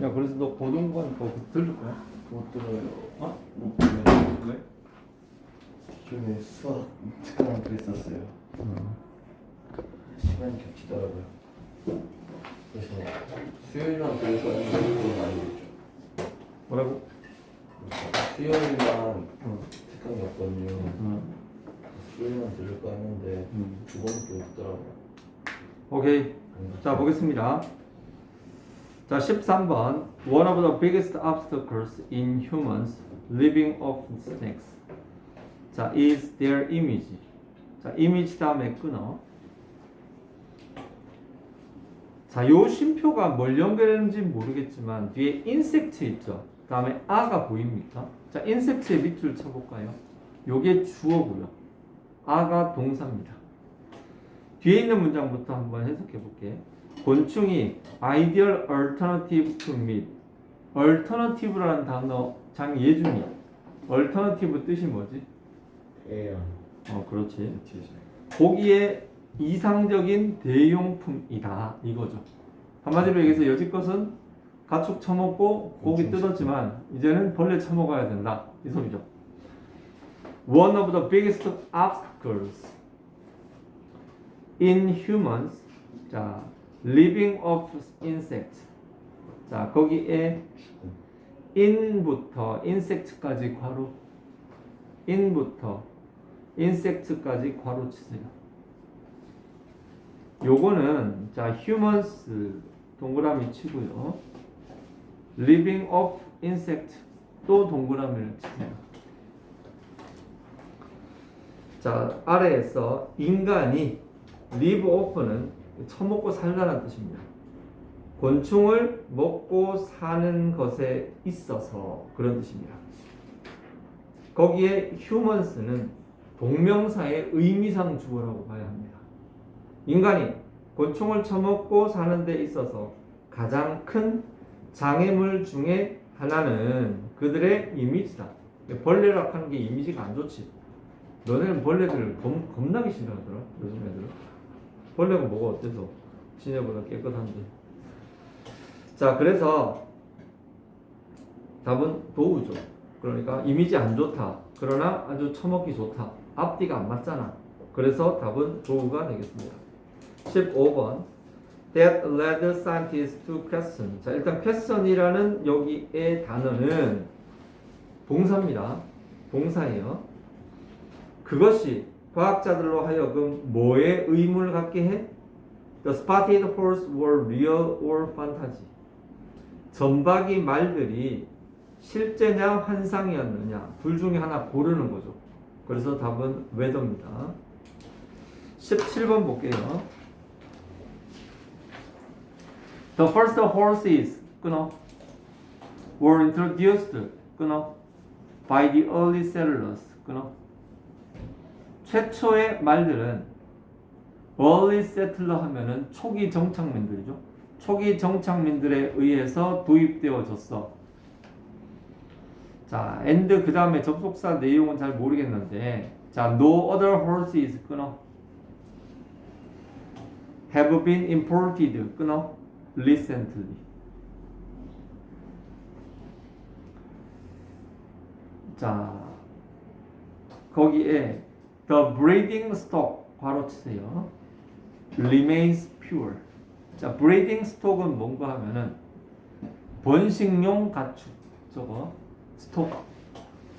야 그래서 너 고등관 그거 들을 거야? 못 들어요. 어? 못 들어요. 왜? 기존에 수학 특강을 그랬었어요. 시간이 겹치더라고요. 그래서 수요일만 그래서 그건 아니겠죠. 뭐라고? 수요일만 어. 특강이었거든요. 어. 수요일만 들을까 했는데 음. 두 번밖에 없더라고요. 오케이. 자 보겠습니다. 자 13번. One of the biggest obstacles in humans living off snakes. 자 is their image. 자 이미지 다음에 끊어. 자요 쉼표가 뭘 연결했는지 모르겠지만 뒤에 인섹트 있죠? 다음에 아가 보입니까? 자 인섹트의 밑줄 쳐볼까요? 요게 주어고요. 아가 동사입니다. 뒤에 있는 문장부터 한번 해석해 볼게. 곤충이 ideal alternative to meat. alternative라는 단어 장 예준이. alternative 뜻이 뭐지? 예요. 어, 그렇지. 고기의 이상적인 대용품이다 이거죠. 한마디로 얘기해서 여지껏은 가축 처먹고 고기 뜯었지만 이제는 벌레 처먹어야 된다 이 소리죠. One of the biggest obstacles in humans 자 living off insects 자 거기에 in부터 insect까지 괄호 in부터 insect까지 괄호 치세요. 요거는 자 humans 동그라미 치고요. living off insect 또 동그라미를 치세요. 자 아래에서 인간이 live off는 처먹고 살다라는 뜻입니다. 곤충을 먹고 사는 것에 있어서 그런 뜻입니다. 거기에 humans는 동명사의 의미상 주어라고 봐야 합니다. 인간이 곤충을 처먹고 사는 데 있어서 가장 큰 장애물 중에 하나는 그들의 이미지다. 벌레라 하는 게 이미지가 안 좋지. 너네는 벌레들 겁, 겁나게 싫어하더라. 요즘 애들은. 벌레가 뭐가 어때서? 지네보다 깨끗한데. 자, 그래서 답은 도우죠. 그러니까 이미지 안 좋다. 그러나 아주 처먹기 좋다. 앞뒤가 안 맞잖아. 그래서 답은 도우가 되겠습니다. 15번. That led scientists to question. 자, 일단 question이라는 여기의 단어는 동사입니다. 동사예요. 그것이 과학자들로 하여금 뭐에 의문을 갖게 해? The spotted horse were real or fantasy. 점박이 말들이 실제냐 환상이었느냐 둘 중에 하나 고르는 거죠. 그래서 답은 웨더입니다. 17번 볼게요. The first horses 끊어 were introduced 끊어 by the early settlers 끊어 최초의 말들은 early settler 하면은 초기 정착민들이죠. 초기 정착민들에 의해서 도입되어졌어. 자, and 그 다음에 접속사 내용은 잘 모르겠는데, 자, no other horses 끊어. have been imported 끊어. recently. 자, 거기에 the breeding stock 괄호 치세요. remains pure. 자, breeding stock은 뭔가 하면은 번식용 가축 저거 스톡.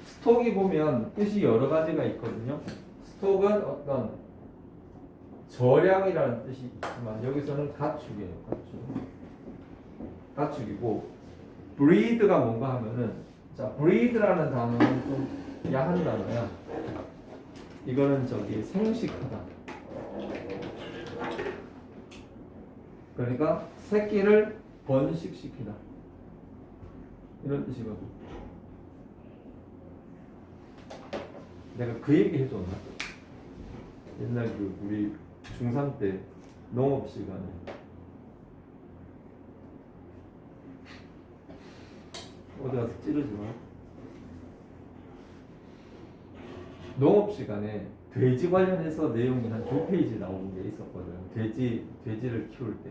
스톡이 보면 뜻이 여러 가지가 있거든요. 스톡은 어떤 저량이라는 뜻이 있지만 여기서는 가축이에요. 가축. 가축이고 breed가 뭔가 하면은 자, breed라는 단어는 좀 야한 단어야. 이거는 저기 생식하다. 그러니까 새끼를 번식시키다. 이런 뜻이거든. 내가 그 얘기 해줬나? 옛날 그 우리 중3 때 농업 시간에 어디 가서 찌르지 마. 농업 시간에 돼지 관련해서 내용이 한 두 페이지 나오는 게 있었거든. 돼지 돼지를 키울 때.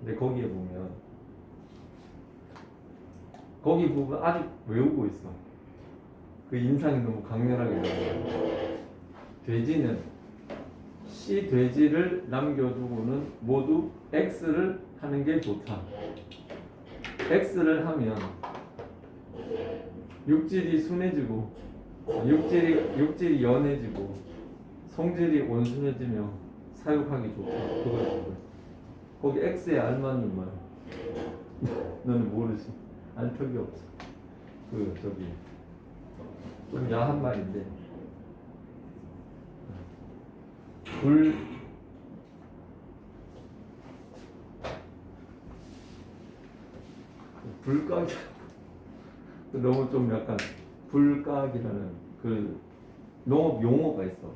근데 거기에 보면 거기 부분 아직 외우고 있어. 그 인상이 너무 강렬하게 나와요. 돼지는 C 돼지를 남겨두고는 모두 X를 하는 게 좋다. X를 하면 육질이 순해지고 육질이 육질이 연해지고 성질이 온순해지며 사육하기 좋다. 그거예요. 거기 X에 알맞는 말. 너는 모르지. 알 턱이 없어. 그 저기 좀 야한 말인데 불 불각이 너무 좀 약간 불각이라는 그 농업 용어가 있어.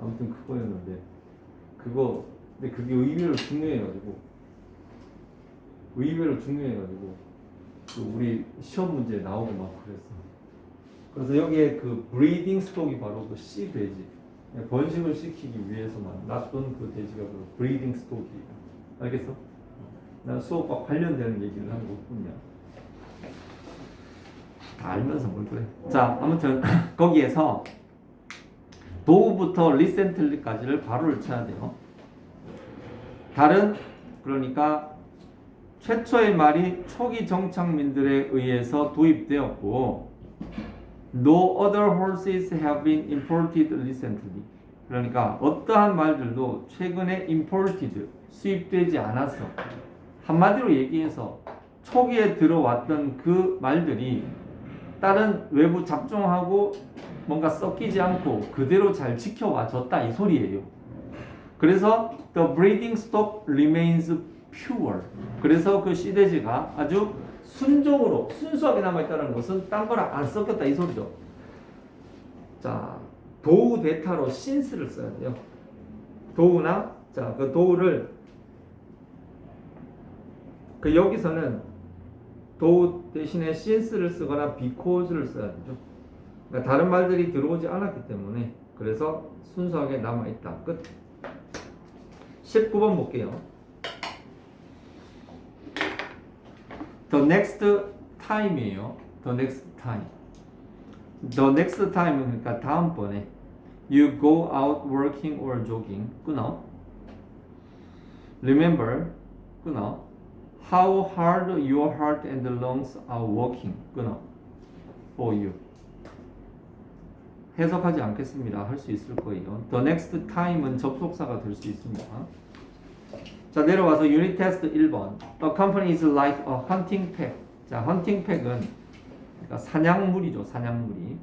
아무튼 그거였는데 그거 근데 그게 의외로 중요해가지고 의외로 중요해가지고 그 우리 시험 문제에 나오고 막 그랬어. 그래서 여기에 그 브리딩 스톡이 바로 그 C 돼지 번식을 시키기 위해서만 놔둔 그 돼지가 그 브리딩 스톡이에요. 알겠어? 난 수업과 관련되는 얘기를 하는 것뿐이야. 다 알면서 뭘 그래? 자, 아무튼 거기에서 도우부터 리센틀리까지를 바로를 쳐야 돼요. 다른 그러니까 최초의 말이 초기 정착민들에 의해서 도입되었고 No other horses have been imported recently. 그러니까 어떠한 말들도 최근에 imported 수입되지 않았어. 한마디로 얘기해서 초기에 들어왔던 그 말들이 다른 외부 잡종하고 뭔가 섞이지 않고 그대로 잘 지켜와줬다 이 소리예요. 그래서 the breeding stock remains pure. 그래서 그 시대지가 아주 순종으로 순수하게 남아있다는 것은 딴 거랑 안 섞였다 이 소리죠. 자 도우 대타로 신스를 써야 돼요. 도우나 자그 도우를 그 여기서는 도우 대신에 신스를 쓰거나 비코즈를 써야 되죠. 그러니까 다른 말들이 들어오지 않았기 때문에 그래서 순수하게 남아 있다. 끝. 19번 볼게요. The next time이에요. The next time. The next time은 그러니까 다음번에 you go out working or jogging 끊어. Remember 끊어. How hard your heart and lungs are working 끊어. For you. 해석하지 않겠습니다. 할 수 있을 거예요. The next time은 접속사가 될 수 있습니다. 자 내려와서 유닛 테스트 1번. A company is like a hunting pack. 자 hunting pack은 그러니까 사냥무리죠. 사냥무리.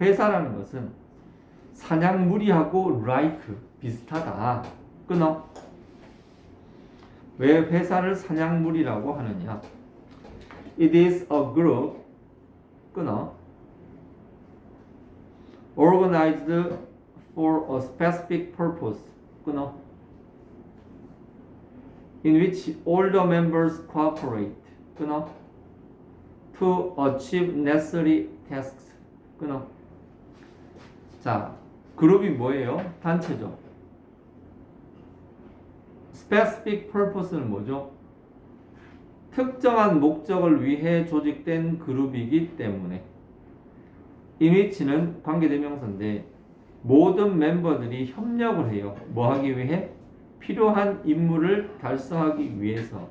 회사라는 것은 사냥무리하고 like 비슷하다. 끊어. 왜 회사를 사냥무리라고 하느냐? It is a group. 끊어. organized for a specific purpose. 끊어. in which all the members cooperate. 끊어. to achieve necessary tasks. 끊어. 자, 그룹이 뭐예요? 단체죠. Specific purpose는 뭐죠? 특정한 목적을 위해 조직된 그룹이기 때문에 in which는 관계대명사인데 모든 멤버들이 협력을 해요. 뭐 하기 위해? 필요한 임무를 달성하기 위해서.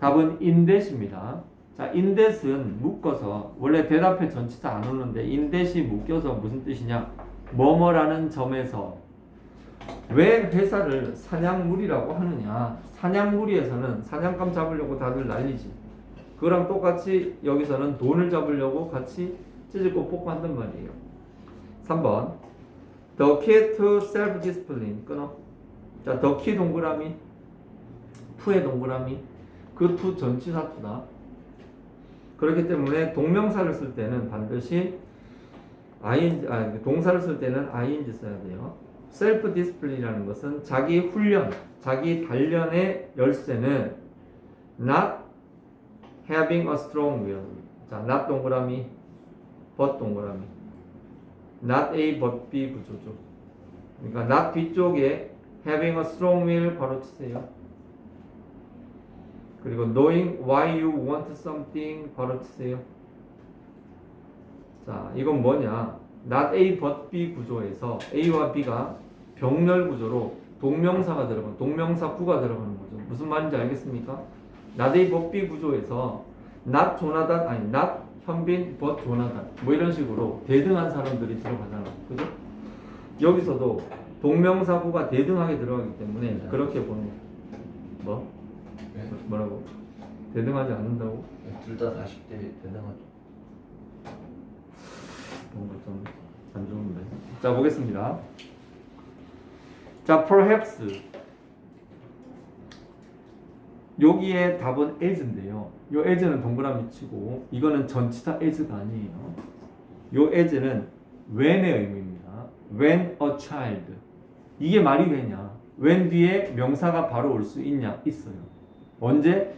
답은 인댓입니다. 자, 인댓은 묶어서 원래 대답에 전치사 안 오는데 인댓이 묶여서 무슨 뜻이냐? 뭐뭐라는 점에서 왜 회사를 사냥무리라고 하느냐? 사냥무리에서는 사냥감 잡으려고 다들 난리지. 그랑 똑같이 여기서는 돈을 잡으려고 같이 찢고 뽑고한단 말이에요. 3번 The key to self-discipline 끊어. 자, the key 동그라미, to의 동그라미, 그 to 전치사 to다. 그렇기 때문에 동명사를 쓸 때는 반드시 ing, 아, 동사를 쓸 때는 ing 써야 돼요. 셀프 디스플레이라는 것은 자기 훈련, 자기 단련의 열쇠는 not having a strong will. 자, not 동그라미, but 동그라미. not A but B 구조죠. 그러니까 not 뒤쪽에 having a strong will 바로 치세요. 그리고 knowing why you want something 바로 치세요. 자, 이건 뭐냐? not A but B 구조에서 A와 B가 병렬 구조로 동명사가 들어가는 동명사 구가 들어가는 거죠. 무슨 말인지 알겠습니까? but B 구조에서 not 조나단 아니 not 현빈 but 조나단 뭐 이런 식으로 대등한 사람들이 들어가잖아. 그죠? 여기서도 동명사 구가 대등하게 들어가기 때문에 그렇게 보는. 뭐? 네. 뭐라고? 대등하지 않는다고? 둘 다 40대 대단하죠. 뭔가 좀 안 좋은데. 자 보겠습니다. 자 perhaps 여기에 답은 as인데요. 요 as는 동그라미 치고 이거는 전치사 as가 아니에요. 요 as는 when의 의미입니다. when a child 이게 말이 되냐? when 뒤에 명사가 바로 올 수 있냐? 있어요. 언제?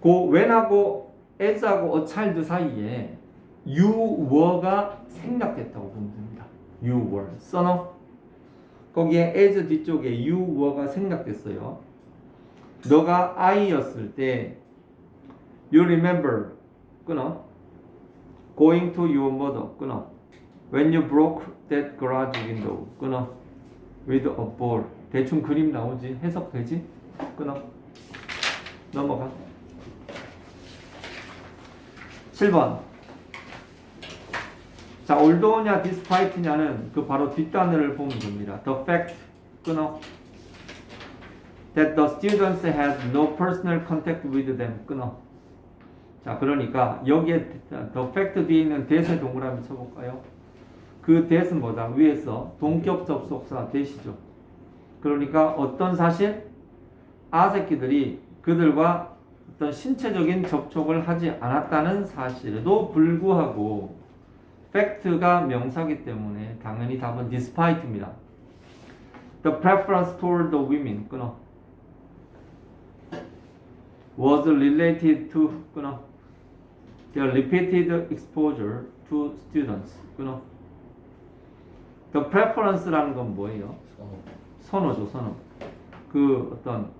그 when하고 as하고 a child 사이에 you were가 생략됐다고 보면 됩니다. you were 써너 거기에 as 뒤쪽에 you were가 생략됐어요. 너가 아이였을 때 you remember 끊어 going to your mother 끊어 when you broke that garage window 끊어 with a ball 대충 그림 나오지 해석되지 끊어 넘어가 7번 자, although냐 despite냐는 그 바로 뒷단을 보면 됩니다. The fact 끊어 that the students had no personal contact with them 끊어. 자, 그러니까 여기에 the fact 뒤에 있는 that의 동그라미 쳐볼까요? 그 that은 뭐다? 위에서 동격 접속사 that이죠. 그러니까 어떤 사실? 아새끼들이 그들과 어떤 신체적인 접촉을 하지 않았다는 사실에도 불구하고 팩트가 명사기 때문에 당연히 답은 despite입니다. The preference toward the women 끊어 was related to 끊어 their repeated exposure to students 끊어 The preference라는 건 뭐예요? 어, 선호죠 선호. 그 어떤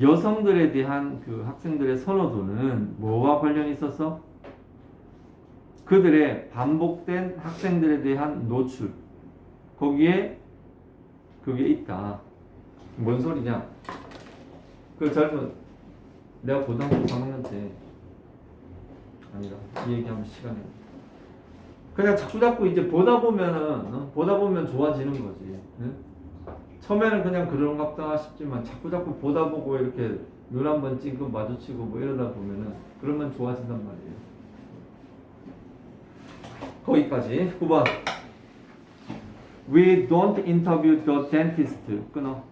여성들에 대한 그 학생들의 선호도는 뭐와 관련이 있어서 그들의 반복된 학생들에 대한 노출 거기에 그게 있다. 뭔 소리냐? 그 젊은 내가 고등학교 3학년 때 아니다 이 얘기하면 시간이 그냥 자꾸 자꾸 이제 보다 보면은 어? 보다 보면 좋아지는 거지. 응? 처음에는 그냥 그런갑다 싶지만 자꾸 자꾸 보다 보고 이렇게 눈 한 번 찡긋 마주치고 뭐 이러다 보면은 그러면 좋아진단 말이에요. 거기까지. 9번 We don't interview the dentist. 끊어.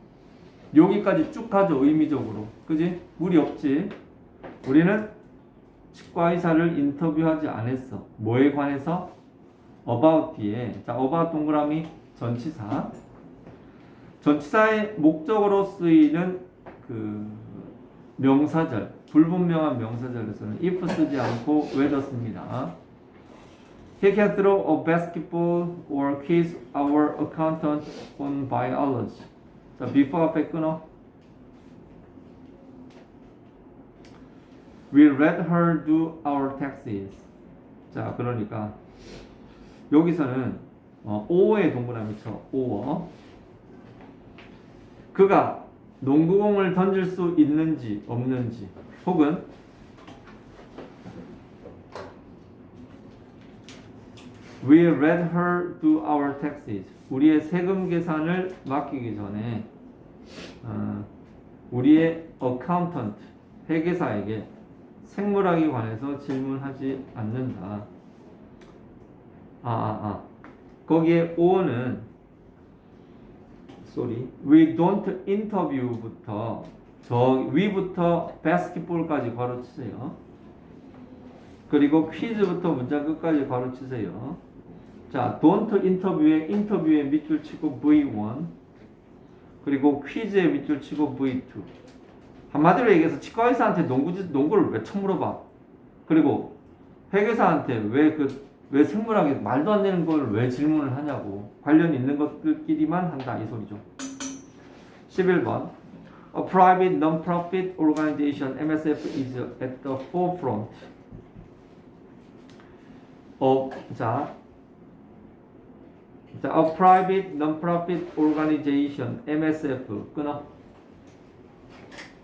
여기까지 쭉 가죠 의미적으로. 그지? 무리 없지. 우리는 치과 의사를 인터뷰하지 않았어. 뭐에 관해서? about 뒤에. 자 about 동그라미 전치사. 전치사의 목적으로 쓰이는 그 명사절 불분명한 명사절에서는 if 쓰지 않고 whether 씁니다. He can throw a basketball or kiss our accountant on biology. 자, before 앞에 끊어. We let her do our taxes. 자, 그러니까 여기서는 어, 오의 동그라미 쳐. 오어. 그가 농구공을 던질 수 있는지 없는지 혹은 We let her do our taxes. 우리의 세금 계산을 맡기기 전에 어, 우리의 accountant 회계사에게 생물학에 관해서 질문하지 않는다. 아, 아, 아. 거기에 오는 sorry. We don't interview부터 저 위부터 basketball까지 바로 치세요. 그리고 퀴즈부터 문장 끝까지 바로 치세요. 자, don't interview에 인터뷰에 밑줄 치고 V1 그리고 퀴즈에 밑줄 치고 V2 한마디로 얘기해서 치과 의사한테 농구 농구를 왜 처음 물어봐? 그리고 회계사한테 왜 그 왜 생물학에 말도 안 되는 걸 왜 질문을 하냐고 관련 있는 것들끼리만 한다 이 소리죠. 11번 A private non-profit organization (MSF) is at the forefront of 자, 자, a private non-profit organization (MSF) 끊어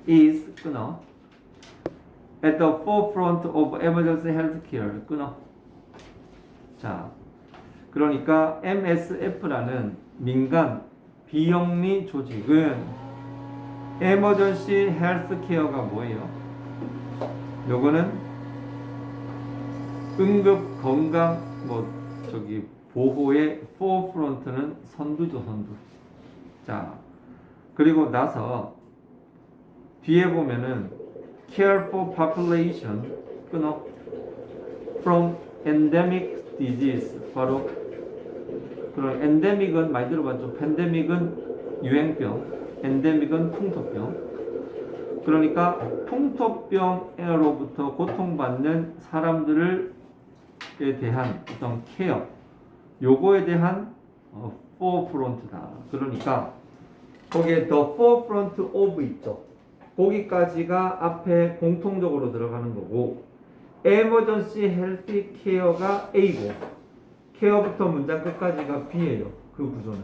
is 끊어 at the forefront of emergency healthcare 끊어 자, 그러니까 MSF라는 민간 비영리 조직은 에머전시 헬스케어가 뭐예요? 요거는 응급 건강 뭐 저기 보호의 포프론트는 선두죠 선두. 자 그리고 나서 뒤에 보면은 care for population 끊어 from endemic disease 바로 그런 엔데믹은 많이 들어봤죠. 팬데믹은 유행병, 엔데믹은 풍토병. 그러니까 풍토병으로부터 고통받는 사람들을 에 대한 어떤 케어, 요거에 대한 어, forefront다. 그러니까 거기에 the forefront of 있죠. 거기까지가 앞에 공통적으로 들어가는 거고 emergency health care가 A고 케어부터 문장 끝까지가 B예요. 그 구조는.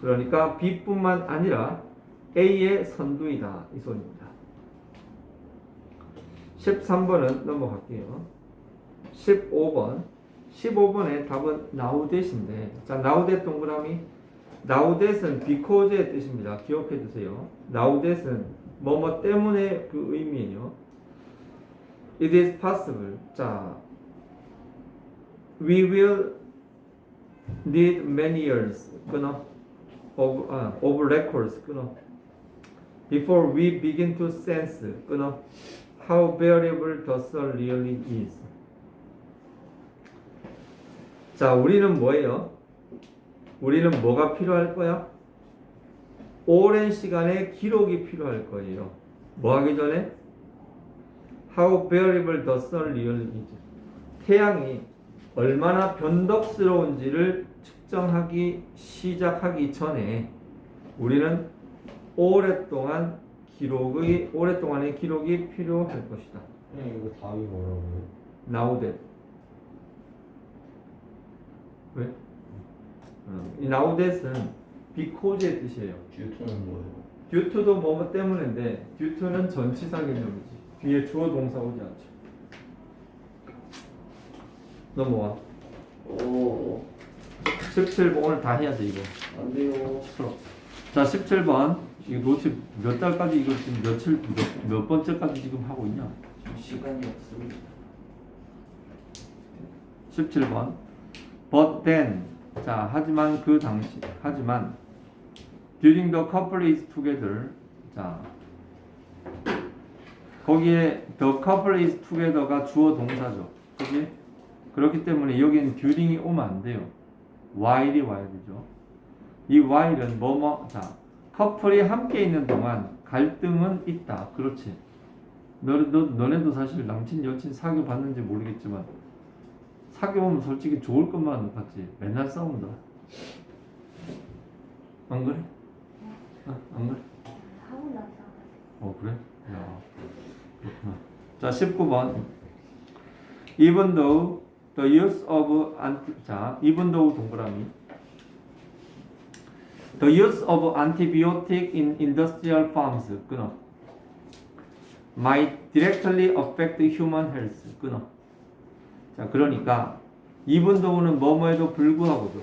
그러니까 B뿐만 아니라 A의 선두이다. 이 소리입니다. 13번은 넘어갈게요. 15번. 15번의 답은 that인데 자 that 동그라미 that은 because의 뜻입니다. 기억해 두세요. that은 뭐뭐 때문에 그 의미예요. It is possible. 자, we will need many years 끊어 of, 아, of records 끊어 before we begin to sense 끊어 how variable the sun really is 자 우리는 뭐예요? 우리는 뭐가 필요할 거야? 오랜 시간의 기록이 필요할 거예요 뭐 하기 전에? how variable the sun really is 태양이 얼마나 변덕스러운지를 측정하기 시작하기 전에 우리는 오랫동안 기록의 오랫동안의 기록이 필요할 것이다. 그냥 이거 답이 뭐라고요? Now that 왜? 어, 이 now that은 because의 뜻이에요. 듀트는 뭐예요? due to도 뭐뭐 때문인데 due to는 전치사 개념이지. 뒤에 주어 동사 오지 않죠. 넘어와. 오, 17번 오늘 다 해야 돼 이거. 안 돼요. 자 17번 이거 도대체 몇 달까지 이걸 지금 며칠 몇, 몇 번째까지 지금 하고 있냐? 지금 시간이 없습니다. 17번 But then 자 하지만 그 당시 하지만 during the couple is together 자 거기에 the couple is together가 주어 동사죠. 그지? 그렇기 때문에 여기는 during이 오면 안 돼요. while이 와야 되죠. 이 while은 뭐뭐 자 커플이 함께 있는 동안 갈등은 있다. 그렇지. 너, 너, 너네도 사실 남친 여친 사귀어 봤는지 모르겠지만 사귀어 보면 솔직히 좋을 것만 같지 맨날 싸운다 안 그래? 어, 안 그래? 하고 나서 어 그래? 야 그렇구나 자 19번 even though the use of anti 자 even though 동그라미 the use of antibiotic in industrial farms 끊어 might directly affect human health 끊어 자 그러니까 though는 뭐뭐에도 불구하고도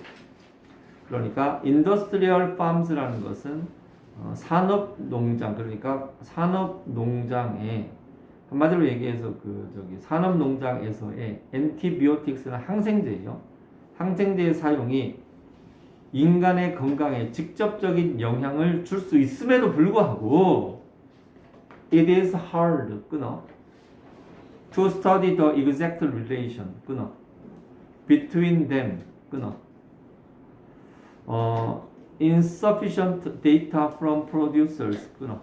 그러니까 industrial farms라는 것은 어, 산업 농장 그러니까 산업 농장에 한마디로 얘기해서 그 저기 산업 농장에서의 엔티비오틱스는 항생제예요. 항생제의 사용이 인간의 건강에 직접적인 영향을 줄 수 있음에도 불구하고 it is hard 끊어 to study the exact relation 끊어 between them 끊어 어 insufficient data from producers 끊어.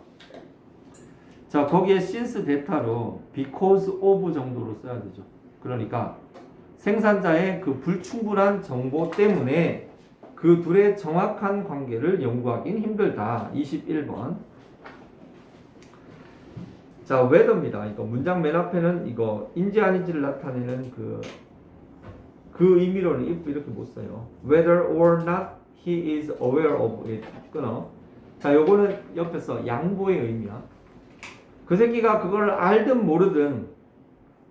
자 거기에 since data로 because of 정도로 써야 되죠. 그러니까 생산자의 그 불충분한 정보 때문에 그 둘의 정확한 관계를 연구하기는 힘들다. 21번. 자, whether입니다. 이거 문장 맨 앞에는 이거 인지 아닌지를 나타내는 그, 그 의미로는 if 이렇게 못 써요. whether or not he is aware of it. 끊어. 자, 요거는 옆에서 양보의 의미야. 그 새끼가 그걸 알든 모르든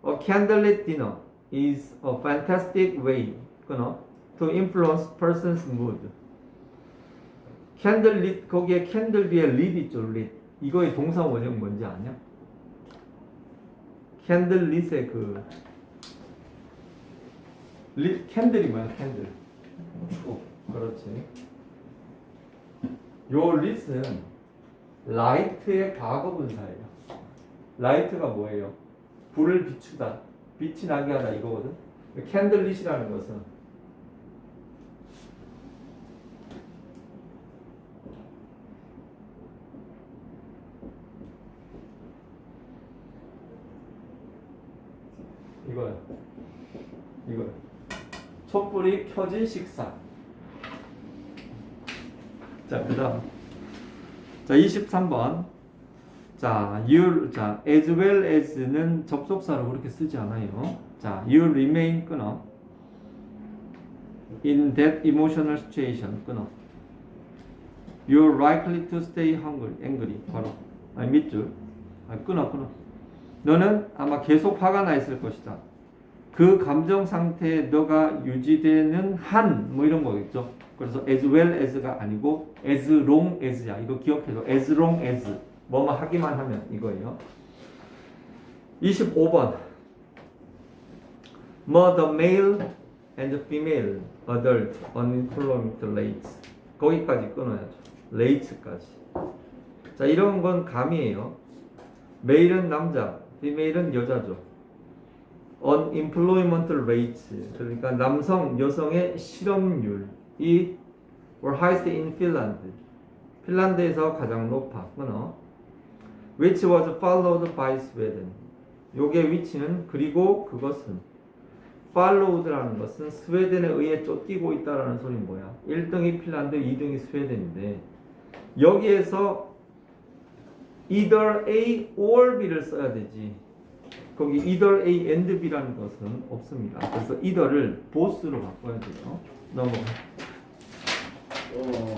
a candlelit dinner is a fantastic way 끊어 to influence person's mood. candlelit 거기에 캔들 뒤에 lit 있죠, lit. 이거의 동사 원형 뭔지 아냐? 캔들릿의 그 lit 캔들이 뭐야, 캔들? 초. 그렇지. 요 lit은 light의 과거 분사예요. light가 뭐예요? 불을 비추다, 빛이 나게 하다 이거거든. 캔들릿이라는 것은 이거야. 이거야. 촛불이 켜진 식사. 자, 그다음. 자, 23번. 자, you 자, as well as는 접속사로 그렇게 쓰지 않아요. 자, you remain 끊어. in that emotional situation 끊어. You're likely to stay hungry, angry. 바로. 아니 밑줄. 아 끊어 끊어. 너는 아마 계속 화가 나 있을 것이다. 그 감정 상태에 너가 유지되는 한 뭐 이런 거겠죠. 그래서 as well as가 아니고 as long as야. 이거 기억해줘. as long as 뭐뭐 하기만 하면 이거예요. 25번. 뭐 the male and the female adult unemployment rates 거기까지 끊어야죠. rates까지. 자 이런 건 감이에요. 메일은 남자, female은 여자죠. Unemployment rates 그러니까 남성, 여성의 실업률이 were highest in Finland. 핀란드에서 가장. 끊어. which was followed by Sweden. 요게 위치는 그리고 그것은 followed라는 것은 스웨덴에 의해 쫓기고 있다라는 소리는 뭐야? 1등이 핀란드, 2등이 스웨덴인데 여기에서 either A or B를 써야 되지. 거기 either A and B라는 것은 없습니다. 그래서 either를 both로 바꿔야 돼요. 넘어가. 어.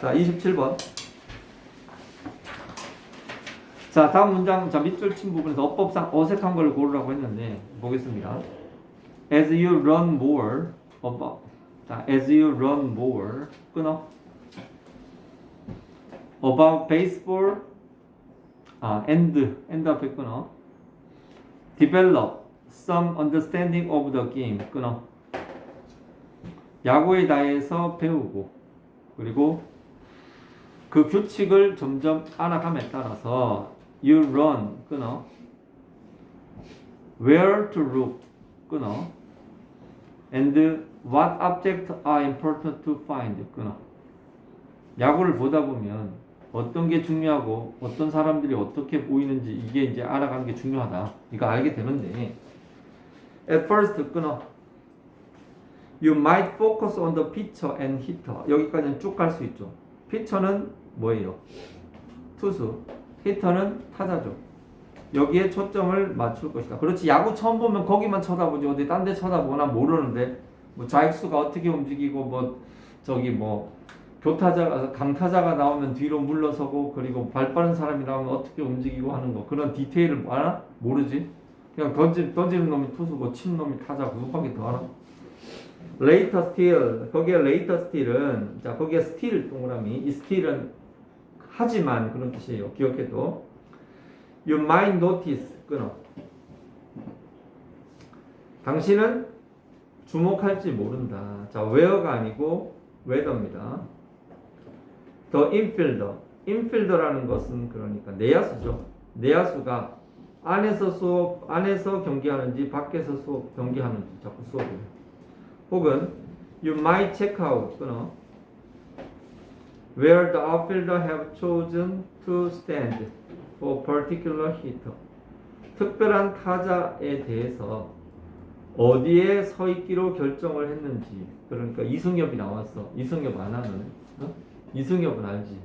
자, 27번. 자, 다음 문장, 자, 밑줄 친 부분에서 어법상 어색한 걸 고르라고 했는데, 보겠습니다. As you run more, about. 자, as you run more, 끊어. About baseball, 아, and, and 앞에 끊어. Develop some understanding of the game, 끊어. 야구에 대해서 배우고, 그리고 그 규칙을 점점 알아감에 따라서 you run 끊어 where to look 끊어 and what objects are important to find 끊어 야구를 보다 보면 어떤 게 중요하고 어떤 사람들이 어떻게 보이는지 이게 이제 알아가는 게 중요하다 이거 알게 되는데 at first 끊어 You might focus on the pitcher and hitter. 여기까지는 쭉 갈 수 있죠. 피처는 뭐예요? 투수. 히터는 타자죠. 여기에 초점을 맞출 것이다. 그렇지. 야구 처음 보면 거기만 쳐다보지 어디 딴 데 쳐다보나 모르는데 뭐 좌익수가 어떻게 움직이고 뭐 저기 뭐 교타자가 강타자가 나오면 뒤로 물러서고 그리고 발 빠른 사람이 나오면 어떻게 움직이고 하는 거. 그런 디테일을 알아? 모르지. 그냥 던지, 던지는 놈이 투수고 치는 놈이 타자고 그거밖에 더 알아? later still 거기에 later still은 자 거기에 still 동그라미. 이 still은 하지만 그런 뜻이에요. 기억해도 you might notice 끊어. 당신은 주목할지 모른다. 자 where가 아니고 whether입니다 the infielder infielder라는 것은 그러니까 내야수죠 내야수가 안에서 수업 안에서 경기하는지 밖에서 수업 경기하는지 자꾸 수업을 혹은 you might check out 끊어 where the outfielder have chosen to stand for particular hitter 특별한 타자에 대해서 어디에 서 있기로 결정을 했는지 그러니까 이승엽이 나왔어 이승엽 안 하는 어? 이승엽은 알지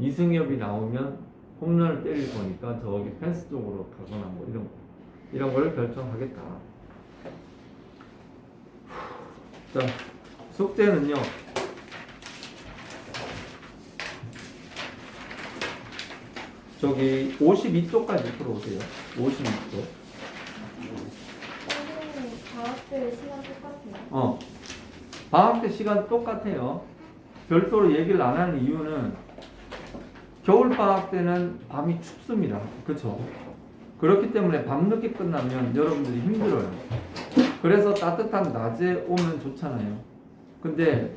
이승엽이 나오면 홈런을 때릴 거니까 저기 펜스 쪽으로 가거나 뭐 이런 거. 이런 걸 결정하겠다. 자, 숙제는요. 저기 52쪽까지 풀어오세요. 52쪽. 선생님 방학 때 시간 똑같아요. 어. 방학 때 시간 똑같아요. 별도로 얘기를 안 하는 이유는 겨울 방학 때는 밤이 춥습니다. 그렇죠? 그렇기 때문에 밤늦게 끝나면 여러분들이 힘들어요. 그래서 따뜻한 낮에 오면 좋잖아요. 근데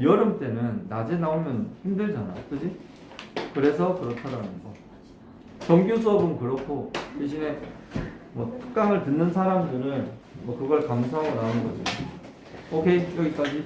여름 때는 낮에 나오면 힘들잖아. 그지? 그래서 그렇다라는 거. 정규 수업은 그렇고 대신에 뭐 특강을 듣는 사람들은 뭐 그걸 감수하고 나오는 거죠. 오케이 여기까지.